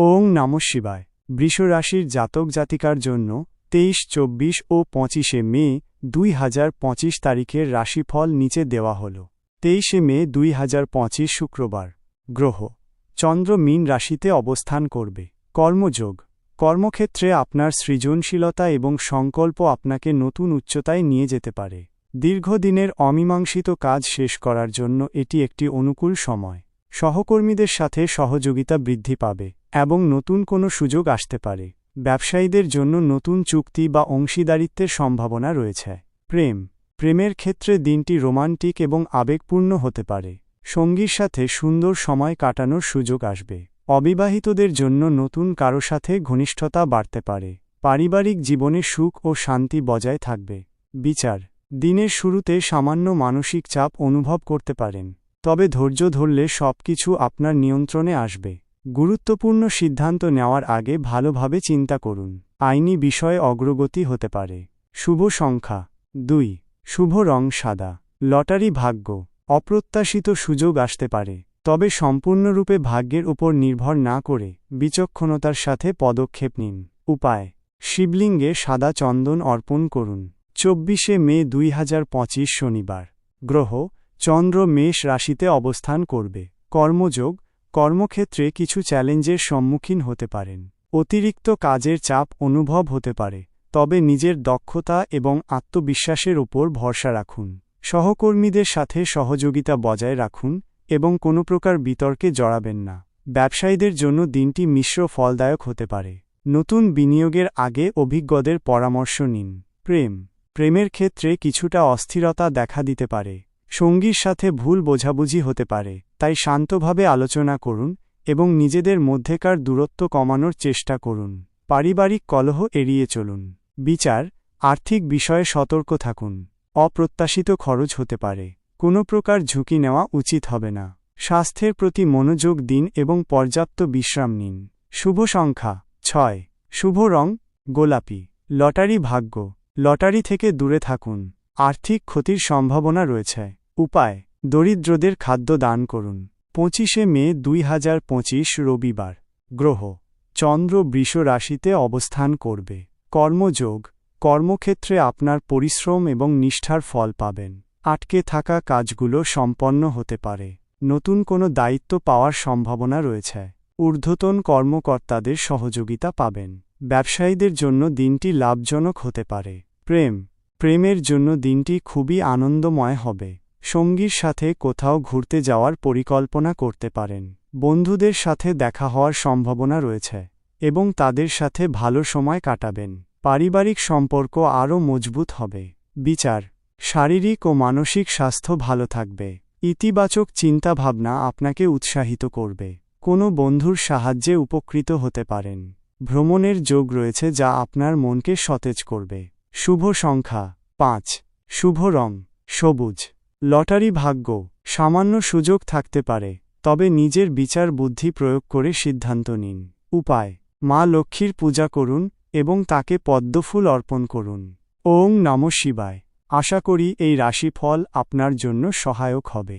ওং নম শিবায়। বৃষরাশির জাতক জাতিকার জন্য তেইশ, চব্বিশ ও পঁচিশে মে দুই হাজার পঁচিশ তারিখের রাশিফল নিচে দেওয়া হল। তেইশে মে দুই হাজার পঁচিশ শুক্রবার। গ্রহ। চন্দ্র মীন রাশিতে অবস্থান করবে। কর্মযোগ। কর্মক্ষেত্রে আপনার সৃজনশীলতা এবং সংকল্প আপনাকে নতুন উচ্চতায় নিয়ে যেতে পারে। দীর্ঘদিনের অমীমাংসিত কাজ শেষ করার জন্য এটি একটি অনুকূল সময়। সহকর্মীদের সাথে সহযোগিতা বৃদ্ধি পাবে। এবং নতুন কোনো সুযোগ আসতে পারে। ব্যবসায়ীদের জন্য নতুন চুক্তি বা অংশীদারিত্বের সম্ভাবনা রয়েছে। প্রেম। প্রেমের ক্ষেত্রে দিনটি রোমান্টিক এবং আবেগপূর্ণ হতে পারে। সঙ্গীর সাথে সুন্দর সময় কাটানোর সুযোগ আসবে। অবিবাহিতদের জন্য নতুন কারও সাথে ঘনিষ্ঠতা বাড়তে পারে। পারিবারিক জীবনে সুখ ও শান্তি বজায় থাকবে। বিচার। দিনের শুরুতে সামান্য মানসিক চাপ অনুভব করতে পারেন। তবে ধৈর্য ধরলে সবকিছু আপনার নিয়ন্ত্রণে আসবে। গুরুত্বপূর্ণ সিদ্ধান্ত নেওয়ার আগে ভালোভাবে চিন্তা করুন। আইনি বিষয়ে অগ্রগতি হতে পারে। শুভ সংখ্যা। দুই। শুভ রং সাদা। লটারি ভাগ্য। অপ্রত্যাশিত সুযোগ আসতে পারে। তবে সম্পূর্ণরূপে ভাগ্যের উপর নির্ভর না করে বিচক্ষণতার সাথে পদক্ষেপ নিন। উপায়। শিবলিঙ্গে সাদা চন্দন অর্পণ করুন। চব্বিশে মে দুই হাজার পঁচিশ শনিবার। গ্রহ চন্দ্র মেষ রাশিতে অবস্থান করবে। কর্মযোগ কর্মক্ষেত্রে কিছু চ্যালেঞ্জের সম্মুখীন হতে পারেন। অতিরিক্ত কাজের চাপ অনুভব হতে পারে, তবে নিজের দক্ষতা এবং আত্মবিশ্বাসের ওপর ভরসা রাখুন। সহকর্মীদের সাথে সহযোগিতা বজায় রাখুন এবং কোনো প্রকার বিতর্কে জড়াবেন না। ব্যবসায়ীদের জন্য দিনটি মিশ্র ফলদায়ক হতে পারে। নতুন বিনিয়োগের আগে অভিজ্ঞদের পরামর্শ নিন। প্রেম। প্রেমের ক্ষেত্রে কিছুটা অস্থিরতা দেখা দিতে পারে। সঙ্গীর সাথে ভুল বোঝাবুঝি হতে পারে। তাই শান্তভাবে আলোচনা করুন এবং নিজেদের মধ্যেকার দূরত্ব কমানোর চেষ্টা করুন। পারিবারিক কলহ এড়িয়ে চলুন। বিচার, আর্থিক বিষয়ে সতর্ক থাকুন। অপ্রত্যাশিত খরচ হতে পারে। কোনো প্রকার ঝুঁকি নেওয়া উচিত হবে না। স্বাস্থ্যের প্রতি মনোযোগ দিন এবং পর্যাপ্ত বিশ্রাম নিন। শুভ সংখ্যা, ছয়। শুভ রং, গোলাপি। লটারি ভাগ্য। লটারি থেকে দূরে থাকুন। আর্থিক ক্ষতির সম্ভাবনা রয়েছে। উপায় দরিদ্রদের খাদ্য দান করুন। পঁচিশে মে দুই হাজার পঁচিশ রবিবার। গ্রহ। চন্দ্র বৃষ রাশিতে অবস্থান করবে। কর্মযোগ। কর্মক্ষেত্রে আপনার পরিশ্রম এবং নিষ্ঠার ফল পাবেন। আটকে থাকা কাজগুলো সম্পন্ন হতে পারে। নতুন কোনো দায়িত্ব পাওয়ার সম্ভাবনা রয়েছে। ঊর্ধ্বতন কর্মকর্তাদের সহযোগিতা পাবেন। ব্যবসায়ীদের জন্য দিনটি লাভজনক হতে পারে। প্রেম। প্রেমের জন্য দিনটি খুবই আনন্দময় হবে। সঙ্গীর সাথে কোথাও ঘুরতে যাওয়ার পরিকল্পনা করতে পারেন। বন্ধুদের সাথে দেখা হওয়ার সম্ভাবনা রয়েছে এবং তাদের সাথে ভালো সময় কাটাবেন। পারিবারিক সম্পর্ক আরও মজবুত হবে। বিচার, শারীরিক ও মানসিক স্বাস্থ্য ভালো থাকবে। ইতিবাচক চিন্তাভাবনা আপনাকে উৎসাহিত করবে। কোনো বন্ধুর সাহায্যে উপকৃত হতে পারেন। ভ্রমণের যোগ রয়েছে যা আপনার মনকে সতেজ করবে। শুভ সংখ্যা পাঁচ। শুভ রং, সবুজ। লটারি ভাগ্য সামান্য সুযোগ থাকতে পারে, তবে নিজের বিচার বুদ্ধি প্রয়োগ করে সিদ্ধান্ত নিন। উপায়, মা লক্ষ্মীর পূজা করুন এবং তাকে পদ্মফুল অর্পণ করুন। ওং নম শিবায়। আশা করি এই রাশিফল আপনার জন্য সহায়ক হবে।